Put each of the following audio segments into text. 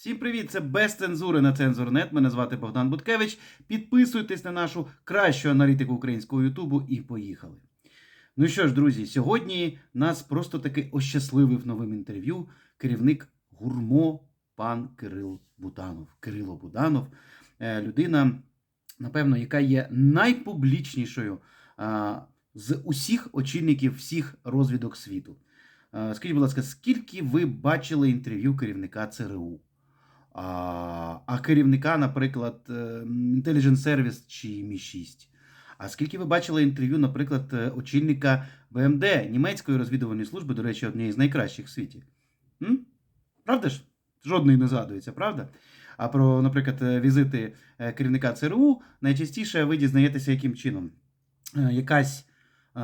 Всім привіт! Це без цензури на цензурнет. Мене звати Богдан Буткевич. Підписуйтесь на нашу кращу аналітику українського Ютубу і поїхали. Ну що ж, друзі, сьогодні нас просто таки ощасливив новим інтерв'ю керівник гурмо пан Кирил Буданов. Кирило Буданов, е, людина, напевно, яка є найпублічнішою з усіх очільників всіх розвідок світу. Е, Скажіть, будь ласка, скільки ви бачили інтерв'ю керівника ЦРУ? А, а керівника, наприклад, е, Intelligence Service чи Мі-6? А скільки ви бачили інтерв'ю, наприклад, е, очільника БМД німецької розвідувальної служби, до речі, однієї з найкращих в світі? М? Правда ж? Жодної не згадується, правда? А про, наприклад, е, візити керівника ЦРУ найчастіше ви дізнаєтеся, яким чином якась е,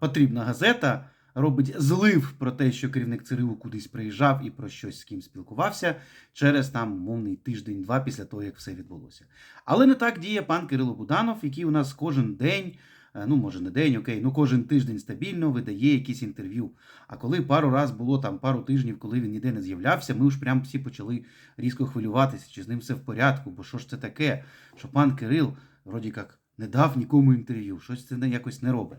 потрібна газета робить злив про те, що керівник ЦРУ кудись приїжджав і про щось з ким спілкувався через там мовний тиждень-два після того, як все відбулося. Але не так діє пан Кирило Буданов, який у нас кожен день. е, Ну, може, не день, окей, ну кожен тиждень стабільно видає якісь інтерв'ю. А коли пару раз було там пару тижнів, коли він ніде не з'являвся, ми ж прям всі почали різко хвилюватися, чи з ним все в порядку, бо що ж це таке, що пан Кирил, вроді як, не дав нікому інтерв'ю, щось це якось не робить.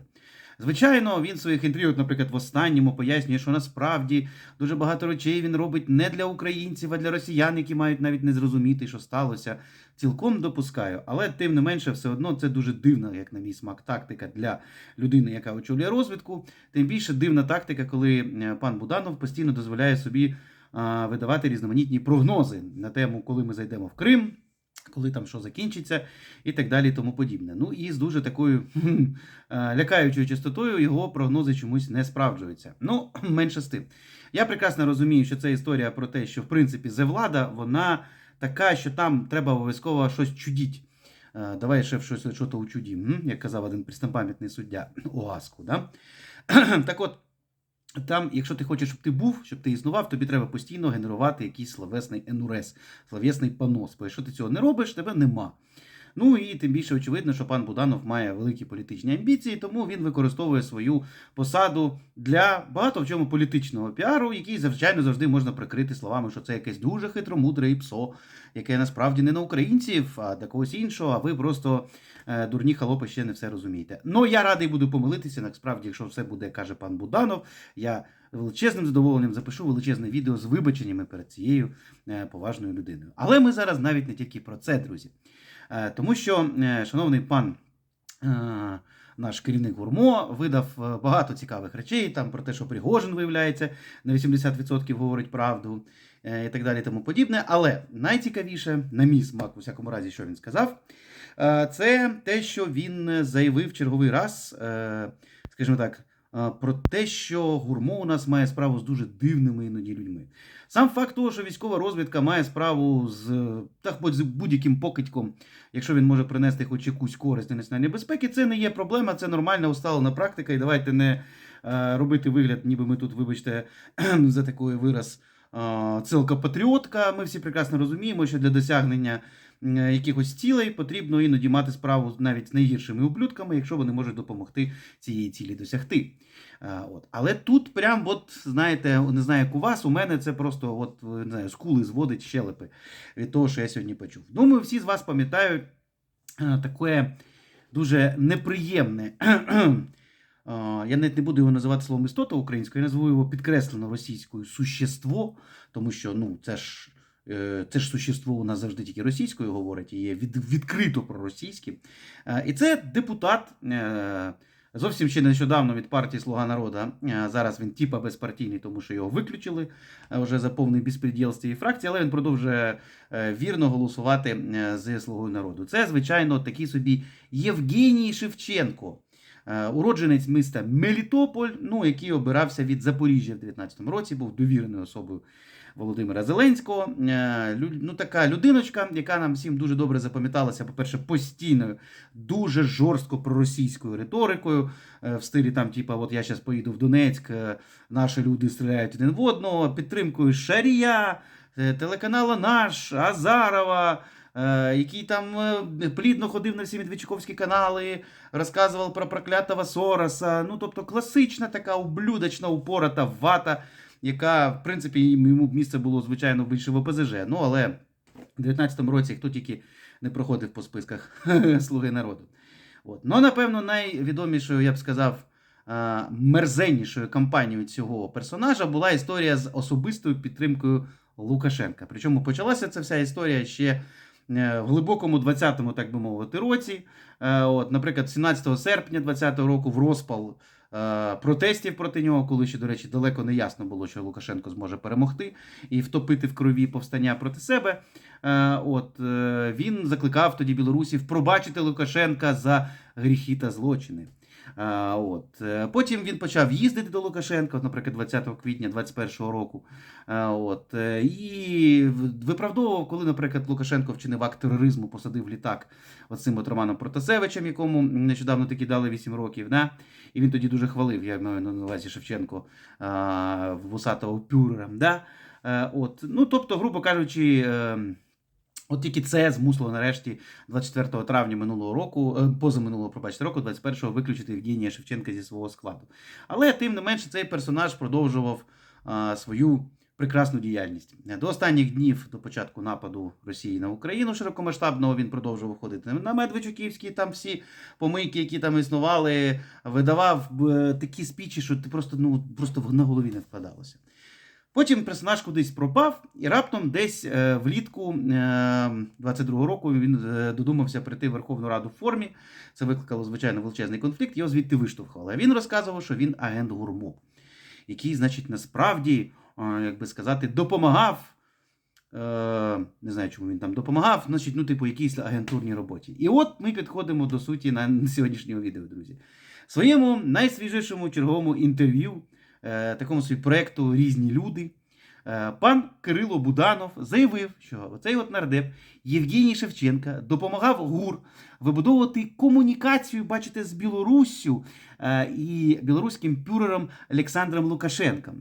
Звичайно, він в своїх інтерв'ю, наприклад, в останньому пояснює, що насправді дуже багато речей він робить не для українців, а для росіян, які мають навіть не зрозуміти, що сталося. Цілком допускаю, але тим не менше, все одно це дуже дивна, як на мій смак, тактика для людини, яка очолює розвідку. Тим більше дивна тактика, коли е, пан Буданов постійно дозволяє собі видавати різноманітні прогнози на тему, коли ми зайдемо в Крим. Коли там що закінчиться, і так далі, тому подібне. Ну і з дуже такою е, лякаючою частотою його прогнози чомусь не справджуються. Ну, менше з тим. Я прекрасно розумію, що це історія про те, що в принципі влада, вона така, що там треба обов'язково щось чудіть. Е, Давай ще щось що то учудім, як казав один преснопам'ятний суддя ОАСКу. Да? так от. Там, якщо ти хочеш, щоб ти був, щоб ти існував, тобі треба постійно генерувати якийсь словесний енурез, словесний панос. Бо якщо ти цього не робиш, тебе нема. Ну і тим більше очевидно, що пан Буданов має великі політичні амбіції, тому він використовує свою посаду для багато в чому політичного піару, який звичайно завжди можна прикрити словами, що це якесь дуже хитромудре іпсо, яке насправді не на українців, а для когось іншого, а ви просто е, дурні халопи ще не все розумієте. Ну я радий буду помилитися. Насправді, якщо все буде, каже пан Буданов, я величезним задоволенням запишу величезне відео з вибаченнями перед цією е, поважною людиною. Але ми зараз навіть не тільки про це, друзі. Е, Тому що, е, шановний пан. е, Наш керівник Гурмо видав багато цікавих речей там про те, що Пригожин, виявляється, на 80% говорить правду і так далі, тому подібне. Але найцікавіше, на мій смак, у всякому разі, що він сказав, це те, що він заявив черговий раз, скажімо так, про те, що гурмо у нас має справу з дуже дивними іноді людьми. Сам факт того, що військова розвідка має справу з так, будь- з будь-яким покидьком, якщо він може принести хоч якусь користь для національної безпеки, це не є проблема, це нормальна усталена практика. І давайте не е, робити вигляд, ніби ми тут, вибачте, за такий вираз. е, Цілка патріотка. Ми всі прекрасно розуміємо, що для досягнення е, якихось цілей потрібно іноді мати справу навіть з найгіршими ублюдками, якщо вони можуть допомогти цієї цілі досягти. Е, От. Але тут, прям, от, знаєте, не знаю, як у вас, у мене це просто от, е, не знаю, скули зводить щелепи від того, що я сьогодні почув. Думаю, всі з вас пам'ятають е, таке дуже неприємне. е, Я навіть не буду його називати словом істота українською, я назву його підкреслено російською существо, тому що ну, це ж. Е, Це ж существо у нас завжди тільки російською говорить, і є від, відкрито проросійським. Е, І це депутат, е, зовсім ще нещодавно від партії Слуга народу. Е, Зараз він типа безпартійний, тому що його виключили вже за повний безпреділ з цієї фракції, але він продовжує вірно голосувати з Слугою народу. Це, звичайно, такий собі Євгеній Шевченко. Уродженець міста Мелітополь, ну, який обирався від Запоріжжя в 19-му році, був довіреною особою Володимира Зеленського. Е, Ну, така людиночка, яка нам всім дуже добре запам'яталася, по-перше, постійною, дуже жорстко проросійською риторикою, е, в стилі там, типа, от я зараз поїду в Донецьк, е, наші люди стріляють один в одного, підтримкою Шарія, телеканала Наш, Азарова. Який там плідно ходив на всі медведчуковські канали, розказував про проклятого Сороса. Ну, тобто класична така ублюдочна, упората вата яка, в принципі, йому б місце було, звичайно, більше в ОПЗЖ. Ну, але в 19-му році хто тільки не проходив по списках Слуги народу. От. Ну, напевно, найвідомішою, я б сказав, мерзеннішою кампанією цього персонажа була історія з особистою підтримкою Лукашенка. Причому почалася ця вся історія ще е, в глибокому 20-му, так би мовити, році. Е, От, наприклад, 17 серпня 20-го року в розпал протестів проти нього, коли ще, до речі, далеко не ясно було, що Лукашенко зможе перемогти і втопити в крові повстання проти себе. Е, От е, він закликав тоді білорусів пробачити Лукашенка за гріхи та злочини. От. е, Потім він почав їздити до Лукашенка, наприклад, 20 квітня 21 року. От. е, І виправдовував, коли, наприклад, Лукашенко вчинив акт тероризму, посадив літак оцим от Романом Протасевичем, якому нещодавно таки дали 8 років. Да? І він тоді дуже хвалив, я маю на увазі Шевченко вусатого пюрера. Да? Е, От. Ну, тобто, грубо кажучи. От тільки це змусило нарешті 24 травня минулого року, е, позаминулого, пробачте, року, 21-го, виключити Євгенія Шевченка зі свого складу. Але тим не менше цей персонаж продовжував а, свою прекрасну діяльність. До останніх днів, до початку нападу Росії на Україну широкомасштабного, він продовжував ходити на Медведчуківські, там всі помийки, які там існували, видавав е, такі спічі, що ти просто, ну, просто на голові не вкладалося. Потім персонаж кудись пропав, і раптом десь е, влітку е, 22-го року він е, додумався прийти в Верховну Раду в формі. Це викликало, звичайно, величезний конфлікт, його звідти виштовхували. А він розказував, що він агент гурмо, який, значить, насправді, е, як би сказати, допомагав. Е, не знаю, чому він там допомагав, значить, ну, типу, якійсь агентурній роботі. І от ми підходимо до суті на сьогоднішнього відео, друзі. В своєму найсвіжішому черговому інтерв'ю е, такому собі проєкту Різні люди. е, Пан Кирило Буданов заявив, що оцей от нардеп Євгеній Шевченка допомагав ГУР вибудовувати комунікацію, бачите, з Білоруссю е, і білоруським пюрером Олександром Лукашенком.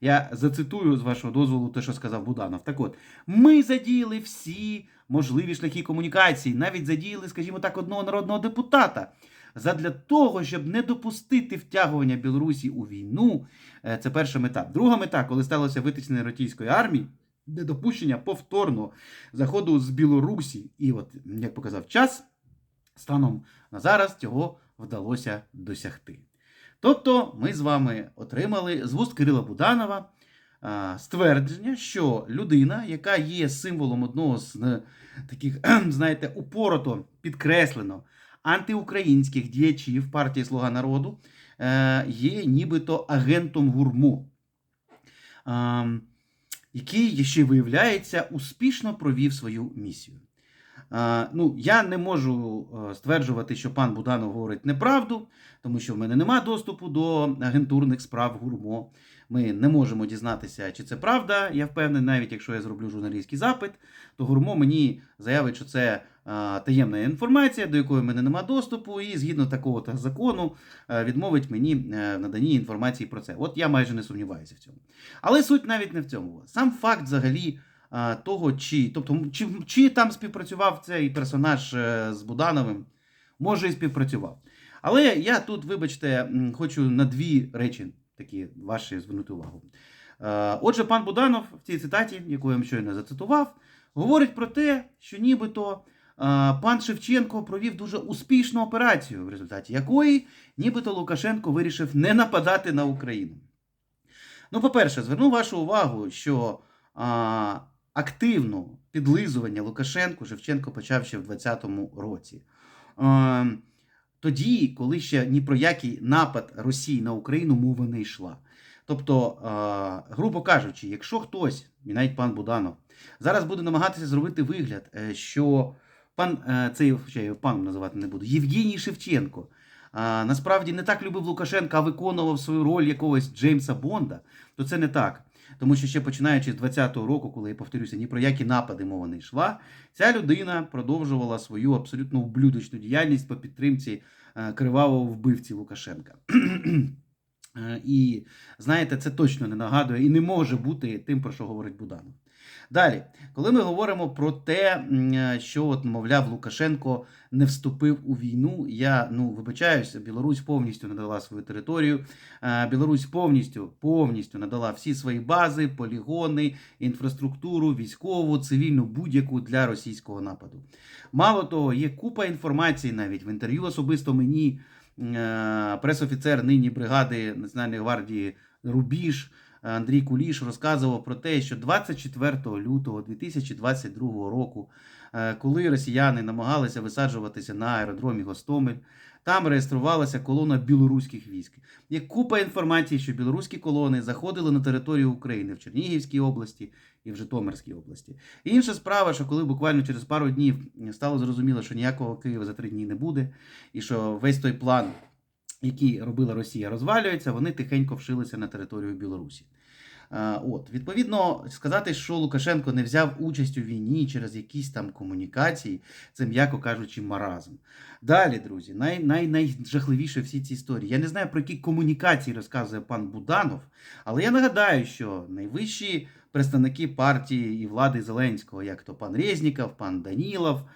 Я зацитую з вашого дозволу те, що сказав Буданов. Так от, ми задіяли всі можливі шляхи комунікації, навіть задіяли, скажімо так, одного народного депутата. Задля того, щоб не допустити втягування Білорусі у війну, Е, це перша мета. Друга мета, коли сталося витиснення російської армії, недопущення повторного заходу з Білорусі. І от, як показав час, станом на зараз цього вдалося досягти. Тобто, ми з вами отримали з вуст Кирила Буданова ствердження, що людина, яка є символом одного з е, таких, знаєте, упорото підкреслено антиукраїнських діячів партії Слуга народу, е, є нібито агентом гурмо, е, який ще виявляється успішно провів свою місію. Е, Ну, я не можу е, стверджувати, що пан Буданов говорить неправду, тому що в мене нема доступу до агентурних справ гурмо. Ми не можемо дізнатися, чи це правда. Я впевнений, навіть якщо я зроблю журналістський запит, то гурмо мені заявить, що це таємна інформація, до якої мене нема доступу, і згідно такого та закону е, відмовить мені е, в наданні інформації про це. От я майже не сумніваюся в цьому. Але суть навіть не в цьому. Сам факт взагалі е, того, чи, тобто, чи, чи там співпрацював цей персонаж е, з Будановим, може і співпрацював. Але я тут, вибачте, хочу на дві речі такі ваші звернути увагу. Е, Отже, пан Буданов в цій цитаті, яку я вам щойно зацитував, говорить про те, що нібито е, пан Шевченко провів дуже успішну операцію, в результаті якої нібито Лукашенко вирішив не нападати на Україну. Ну, по-перше, зверну вашу увагу, що а, активно підлизування Лукашенку Шевченко почав ще в 2020 році. А, тоді, коли ще ні про який напад Росії на Україну мова не йшла. Тобто, грубо кажучи, якщо хтось, і навіть пан Буданов, зараз буде намагатися зробити вигляд, е, що пан е, цей я його паном називати не буду, Євгеній Шевченко. А, насправді не так любив Лукашенка, а виконував свою роль якогось Джеймса Бонда, то це не так. Тому що ще починаючи з 20-го року, коли я повторюся, ні про які напади мова не йшла, ця людина продовжувала свою абсолютно ублюдочну діяльність по підтримці е, кривавого вбивці Лукашенка. Е, І знаєте, це точно не нагадує і не може бути тим, про що говорить Буданов. Далі, коли ми говоримо про те, е, що, от, мовляв, Лукашенко не вступив у війну, я ну вибачаюся, Білорусь повністю надала свою територію. Е, Білорусь повністю повністю надала всі свої бази, полігони, інфраструктуру, військову, цивільну, будь-яку для російського нападу. Мало того, є купа інформації навіть в інтерв'ю особисто мені. е, Пресофіцер нині бригади Національної гвардії Рубіж Андрій Куліш розказував про те, що 24 лютого 2022 року, е, коли росіяни намагалися висаджуватися на аеродромі Гостомель, там реєструвалася колона білоруських військ. Є купа інформації, що білоруські колони заходили на територію України в Чернігівській області і в Житомирській області. Інша справа, що коли буквально через пару днів стало зрозуміло, що ніякого Києва за три дні не буде, і що весь той план які робила Росія, розвалюються, вони тихенько вшилися на територію Білорусі. Е, От, відповідно, сказати, що Лукашенко не взяв участь у війні через якісь там комунікації, це, м'яко кажучи, маразм. Далі, друзі, най, най, найжахливіше всі ці історії. Я не знаю, про які комунікації розказує пан Буданов, але я нагадаю, що найвищі представники партії і влади Зеленського, як то пан Резніков, пан Данілов, е,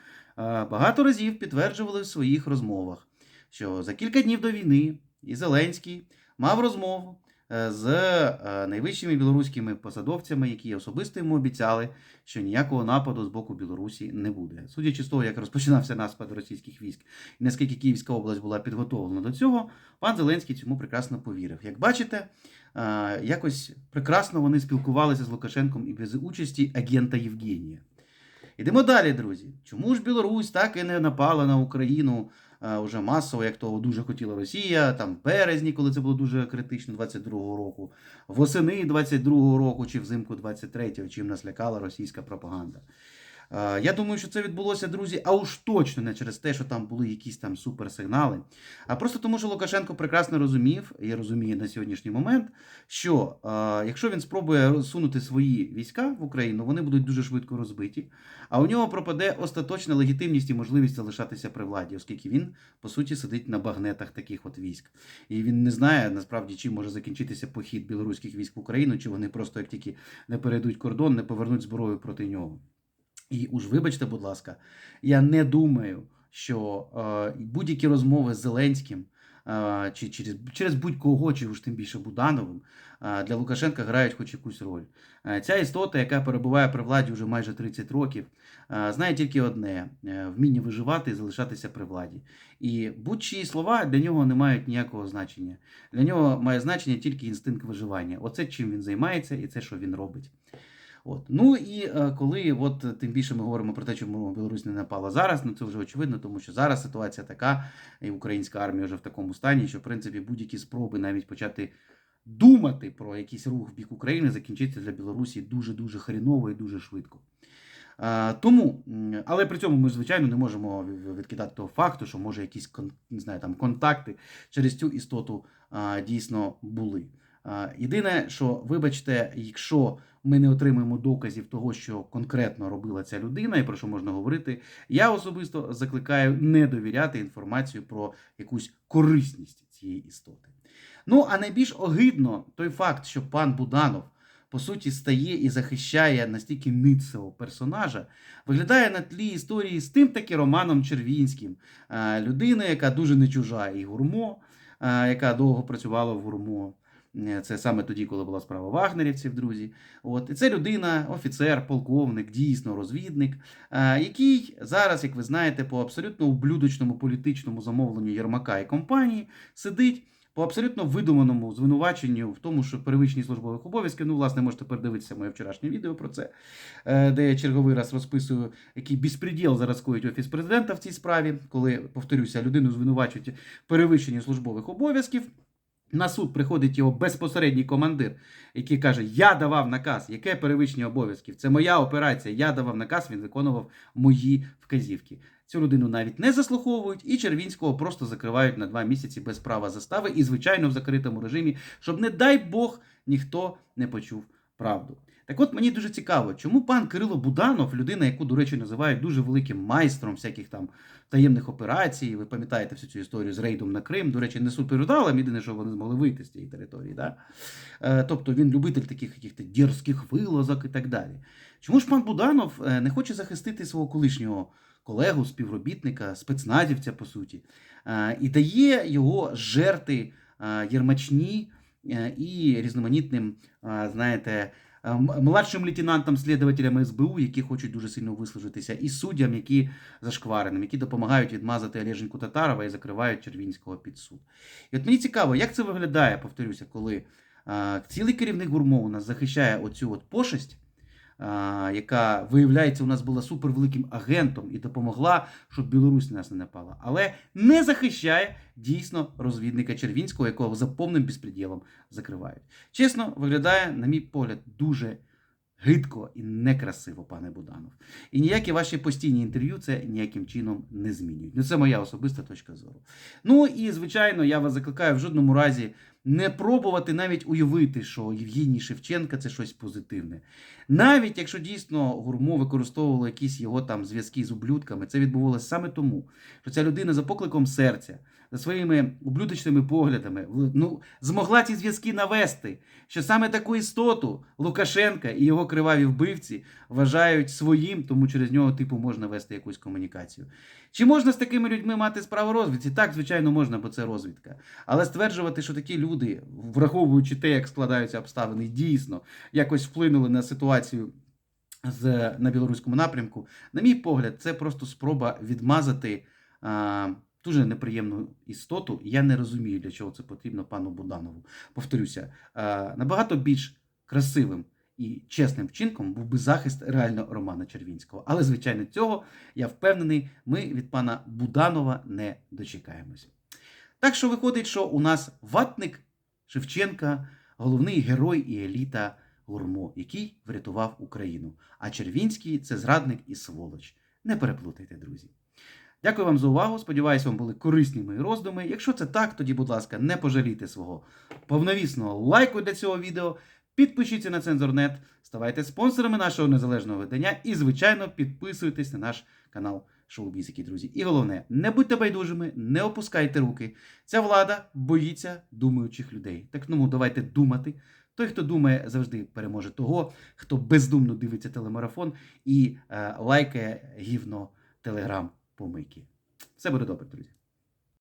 багато разів підтверджували в своїх розмовах що за кілька днів до війни і Зеленський мав розмову е, з е, найвищими білоруськими посадовцями, які особисто йому обіцяли, що ніякого нападу з боку Білорусі не буде. Судячи з того, як розпочинався напад російських військ, і наскільки Київська область була підготовлена до цього, пан Зеленський цьому прекрасно повірив. Як бачите, е, якось прекрасно вони спілкувалися з Лукашенком і без участі агента Євгенія. Ідемо далі, друзі. Чому ж Білорусь так і не напала на Україну уже масово, як того дуже хотіла Росія, там березні, коли це було дуже критично, 22-го року, восени 22-го року чи взимку 23-го, чим нас лякала російська пропаганда. А, Я думаю, що це відбулося, друзі, а уж точно не через те, що там були якісь там суперсигнали, а просто тому, що Лукашенко прекрасно розумів і розуміє на сьогоднішній момент, що якщо він спробує розсунути свої війська в Україну, вони будуть дуже швидко розбиті, а у нього пропаде остаточна легітимність і можливість залишатися при владі, оскільки він, по суті, сидить на багнетах таких от військ. І він не знає насправді, чим може закінчитися похід білоруських військ в Україну, чи вони просто як тільки не перейдуть кордон, не повернуть зброю проти нього. І уж вибачте, будь ласка, я не думаю, що е, будь-які розмови з Зеленським е, чи через, через будь-кого, чи уж тим більше Будановим, е, для Лукашенка грають хоч якусь роль. Е, ця істота, яка перебуває при владі вже майже 30 років, е, знає тільки одне: е, вміння виживати і залишатися при владі. І будь-чиї слова для нього не мають ніякого значення. Для нього має значення тільки інстинкт виживання. Оце чим він займається, і це, що він робить. От. Ну і е, коли от, тим більше ми говоримо про те, чому Білорусь не напала зараз, ну це вже очевидно, тому що зараз ситуація така, і українська армія вже в такому стані, що в принципі будь-які спроби навіть почати думати про якийсь рух в бік України закінчиться для Білорусі дуже-дуже хріново і дуже швидко. Е, Тому, але при цьому ми, звичайно, не можемо відкидати того факту, що може якісь не знаю, там, контакти через цю істоту а, дійсно були. Єдине, що, вибачте, якщо ми не отримуємо доказів того, що конкретно робила ця людина і про що можна говорити, я особисто закликаю не довіряти інформацію про якусь корисність цієї істоти. Ну, а найбільш огидно той факт, що пан Буданов по суті стає і захищає настільки ницого персонажа, виглядає на тлі історії з тим таки Романом Червінським, е, людина, яка дуже не чужа і гурмо, е, яка довго працювала в гурмо. Е, Це саме тоді, коли була справа вагнерівців, друзі. От і це людина, офіцер, полковник, дійсно розвідник, е, який зараз, як ви знаєте, по абсолютно ублюдочному політичному замовленню Єрмака і компанії сидить по абсолютно видуманому звинуваченню в тому, що перевищення службових обов'язків. Ну, власне, можете передивитися моє вчорашнє відео про це, е, де я черговий раз розписую, який безпреділ зараз коїть офіс президента в цій справі, коли повторюся, людину звинувачують в перевищенні службових обов'язків. На суд приходить його безпосередній командир, який каже: Я давав наказ, яке перевищення обов'язків? Це моя операція. Я давав наказ, він виконував мої вказівки. Цю людину навіть не заслуховують, і Червінського просто закривають на два місяці без права застави і, звичайно, в закритому режимі, щоб, не дай Бог, ніхто не почув правду. Так от мені дуже цікаво, чому пан Кирило Буданов, людина, яку, до речі, називають дуже великим майстром всяких там таємних операцій. Ви пам'ятаєте всю цю історію з рейдом на Крим. До речі, не суперудалим, єдине, що вони змогли вийти з цієї території. Да? Е, тобто він любитель таких яких-то дерзких вилазок і так далі. Чому ж пан Буданов е, не хоче захистити свого колишнього колегу, співробітника, спецназівця, по суті, е, і дає його жерти єрмачні і різноманітним, знаєте, младшим лейтенантам, слідувателям СБУ, які хочуть дуже сильно вислужитися, і суддям, які зашквареним, які допомагають відмазати Олеженьку Татарова і закривають Червінського під суд. І от мені цікаво, як це виглядає, повторюся, коли е, цілий керівник гурмо нас захищає оцю от пошесть, яка, виявляється, у нас була супервеликим агентом і допомогла, щоб Білорусь на нас не напала, але не захищає дійсно розвідника Червінського, якого за повним безпреділом закривають. Чесно, виглядає, на мій погляд, дуже гидко і некрасиво, пане Буданов. І ніякі ваші постійні інтерв'ю це ніяким чином не змінюють. Ну, це моя особиста точка зору. Ну і звичайно, я вас закликаю в жодному разі не пробувати навіть уявити, що Євгеній Шевченка це щось позитивне. Навіть якщо дійсно гурмо використовувало якісь його там зв'язки з ублюдками, це відбувалося саме тому, що ця людина за покликом серця, за своїми ублюдочними поглядами, ну, змогла ці зв'язки навести, що саме таку істоту Лукашенка і його криваві вбивці вважають своїм, тому через нього типу можна вести якусь комунікацію. Чи можна з такими людьми мати справу розвідці? Так, звичайно, можна, бо це розвідка. Але стверджувати, що такі люди, враховуючи те, як складаються обставини, дійсно якось вплинули на ситуацію з, на білоруському напрямку, на мій погляд, це просто спроба відмазати а, дуже неприємну істоту. Я не розумію, для чого це потрібно пану Буданову. Повторюся, а, набагато більш красивим. І чесним вчинком був би захист реально Романа Червінського. Але, звичайно, цього я впевнений, ми від пана Буданова не дочекаємося. Так що виходить, що у нас ватник Шевченка, головний герой і еліта Гурмо, який врятував Україну. А Червінський це зрадник і сволоч. Не переплутайте, друзі. Дякую вам за увагу. Сподіваюся, вам були корисні мої роздуми. Якщо це так, тоді, будь ласка, не пожалійте свого повновісного лайку для цього відео. Підпишіться на Цензорнет, ставайте спонсорами нашого незалежного видання і, звичайно, підписуйтесь на наш канал Шоу-Бізики, друзі. І головне, не будьте байдужими, не опускайте руки. Ця влада боїться думаючих людей. Так ну давайте думати. Той, хто думає, завжди переможе того, хто бездумно дивиться телемарафон і е, лайкає гівно телеграм помийки. Все буде добре, друзі.